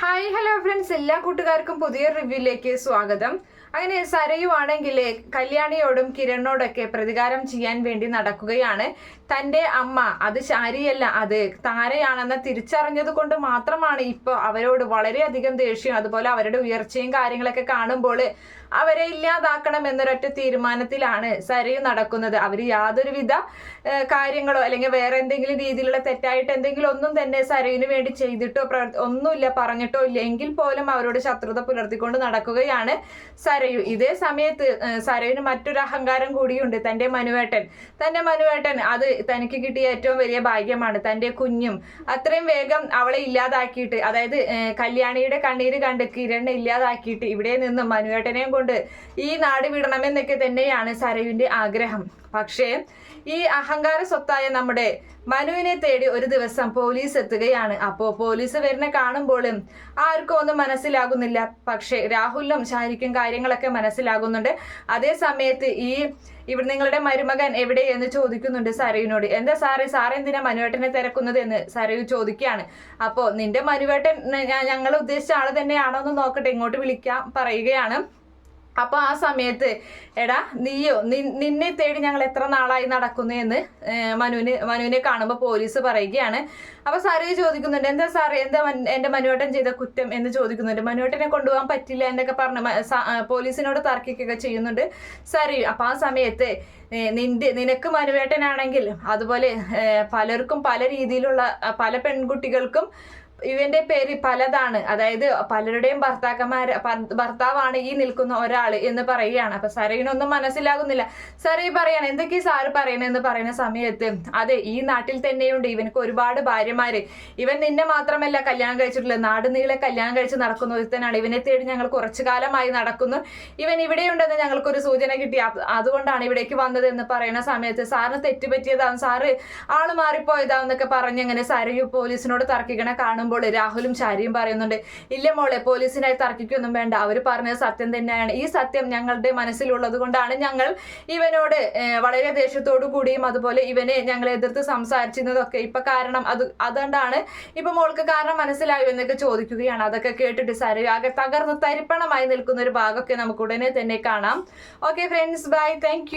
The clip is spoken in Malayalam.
ഹായ് ഹലോ ഫ്രണ്ട്സ് എല്ലാ കൂട്ടുകാർക്കും പുതിയ റിവ്യൂയിലേക്ക് സ്വാഗതം. അങ്ങനെ സരയുവാണെങ്കിൽ കല്യാണിയോടും കിരണോടൊക്കെ പ്രതികാരം ചെയ്യാൻ വേണ്ടി നടക്കുകയാണ്. തന്റെ അമ്മ അത് ശാരിയല്ല അത് താരയാണെന്ന് തിരിച്ചറിഞ്ഞത് കൊണ്ട് മാത്രമാണ് ഇപ്പോൾ അവരോട് വളരെയധികം ദേഷ്യം അതുപോലെ അവരുടെ ഉയർച്ചയും കാര്യങ്ങളൊക്കെ കാണുമ്പോൾ അവരെ ഇല്ലാതാക്കണം എന്നൊരൊറ്റ തീരുമാനത്തിലാണ് സരയു നടക്കുന്നത്. അവർ യാതൊരുവിധ കാര്യങ്ങളോ അല്ലെങ്കിൽ വേറെ എന്തെങ്കിലും രീതിയിലുള്ള തെറ്റായിട്ട് എന്തെങ്കിലും ഒന്നും തന്നെ സരയുവിന് വേണ്ടി ചെയ്തിട്ടോ ഒന്നുമില്ല പറഞ്ഞിട്ടോ ഇല്ല എങ്കിൽ പോലും അവരോട് ശത്രുത പുലർത്തിക്കൊണ്ട് നടക്കുകയാണ് സരയു ഇതേ സമയത്ത് ഏഹ്, മറ്റൊരു അഹങ്കാരം കൂടിയുണ്ട്. തന്റെ മനുവേട്ടൻ. തന്റെ മനുവേട്ടൻ അത് തനിക്ക് കിട്ടിയ ഏറ്റവും വലിയ ഭാഗ്യമാണ്. തന്റെ കുഞ്ഞും അത്രയും വേഗം അവളെ ഇല്ലാതാക്കിയിട്ട് അതായത് കല്യാണിയുടെ കണ്ണീര് കണ്ട് കിരണ് ഇല്ലാതാക്കിയിട്ട് ഇവിടെ നിന്ന് മനുവേട്ടനെയും കൊണ്ട് ഈ നാട് വിടണമെന്നൊക്കെ തന്നെയാണ് സരയുവിന്റെ ആഗ്രഹം. പക്ഷേ ഈ അഹങ്കാര സ്വത്തായ നമ്മുടെ മനുവിനെ തേടി ഒരു ദിവസം പോലീസ് എത്തുകയാണ്. അപ്പോൾ പോലീസ് വരുന്ന കാണുമ്പോഴും ആർക്കും ഒന്നും മനസ്സിലാകുന്നില്ല. പക്ഷേ രാഹുലിനും ഷാരിക്കും കാര്യങ്ങളൊക്കെ മനസ്സിലാകുന്നുണ്ട്. അതേ സമയത്ത് ഈ ഇവിടെ നിങ്ങളുടെ മരുമകൻ എവിടെ എന്ന് ചോദിക്കുന്നുണ്ട് സരയുനോട് എന്താ സാറേ സാറേ എന്തിനാ മനുവേട്ടനെ തിരക്കുന്നത്? എന്ന് സരയു ചോദിക്കുകയാണ്. അപ്പോൾ നിന്റെ മനുവേട്ടൻ ഞങ്ങൾ ഉദ്ദേശിച്ച ആൾ തന്നെയാണോ? എന്ന് നോക്കട്ടെ ഇങ്ങോട്ട് വിളിക്കാൻ പറയുകയാണ്. അപ്പോൾ ആ സമയത്ത് എടാ നീയോ നിന്നെ തേടി ഞങ്ങൾ എത്ര നാളായി നടക്കുന്നു എന്ന് മനുവിന് മനുവിനെ കാണുമ്പോൾ പോലീസ് പറയുകയാണ്. അപ്പോൾ സാറേ ചോദിക്കുന്നുണ്ട് എന്താ സാറേ എന്താ എന്റെ മനുവേട്ടൻ ചെയ്ത കുറ്റം? എന്ന് ചോദിക്കുന്നുണ്ട്. മനുവേട്ടനെ കൊണ്ടുപോകാൻ പറ്റില്ല എന്നൊക്കെ പറഞ്ഞ് പോലീസിനോട് തർക്കിക്കുകയൊക്കെ ചെയ്യുന്നുണ്ട്. സാറി അപ്പോൾ ആ സമയത്ത് നിന്റെ നിനക്ക് മനുവേട്ടനാണെങ്കിൽ അതുപോലെ പലർക്കും പല രീതിയിലുള്ള പല പെൺകുട്ടികൾക്കും ഇവന്റെ പേര് പലതാണ്. അതായത് പലരുടെയും ഭർത്താക്കന്മാർ ഭർത്താവാണ് ഈ നിൽക്കുന്ന ഒരാൾ എന്ന് പറയുകയാണ്. അപ്പൊ സരയിനൊന്നും മനസ്സിലാകുന്നില്ല. സരയി പറയാണ് എന്തൊക്കെ സാറ് പറയണെന്ന് പറയുന്ന സമയത്ത് അതെ ഈ നാട്ടിൽ തന്നെയുണ്ട് ഇവനക്ക് ഒരുപാട് ഭാര്യമാര്. ഇവൻ നിന്നെ മാത്രമല്ല കല്യാണം കഴിച്ചിട്ടുള്ളത്. നാട് നീളെ കല്യാണം കഴിച്ച് നടക്കുന്ന ഒരുത്തനാണ് ഇവനെ തേടി ഞങ്ങൾ കുറച്ചു കാലമായി നടക്കുന്നു. ഇവൻ ഇവിടെയുണ്ടെന്ന് ഞങ്ങൾക്കൊരു സൂചന കിട്ടി. അതുകൊണ്ടാണ് ഇവിടേക്ക് വന്നത് എന്ന് പറയുന്ന സമയത്ത് സാറിന് തെറ്റുപറ്റിയതാവും. സാറ് ആൾ മാറിപ്പോയതാവും എന്നൊക്കെ പറഞ്ഞ് അങ്ങനെ സരയു പോലീസിനോട് തർക്കിക്കണ കാണുമ്പോൾ രാഹുലും ചാരിയും പറയുന്നുണ്ട് ഇല്ല മോളെ പോലീസിനായി തർക്കിക്കൊന്നും വേണ്ട. അവർ പറഞ്ഞത് സത്യം തന്നെയാണ്. ഈ സത്യം ഞങ്ങളുടെ മനസ്സിലുള്ളത് കൊണ്ടാണ് ഞങ്ങൾ ഇവനോട് വളരെ ദേഷ്യത്തോടു കൂടിയും അതുപോലെ ഇവനെ ഞങ്ങൾ എതിർത്ത് സംസാരിച്ചിരുന്നതൊക്കെ. ഇപ്പൊ കാരണം അത് അതുകൊണ്ടാണ് ഇപ്പൊ മോൾക്ക് കാരണം മനസ്സിലായോ എന്നൊക്കെ ചോദിക്കുകയാണ്. അതൊക്കെ കേട്ടിട്ട് സാരി ആകെ തകർന്ന് തരിപ്പണമായി നിൽക്കുന്ന ഒരു ഭാഗമൊക്കെ നമുക്ക് ഉടനെ തന്നെ കാണാം. Okay friends bye thank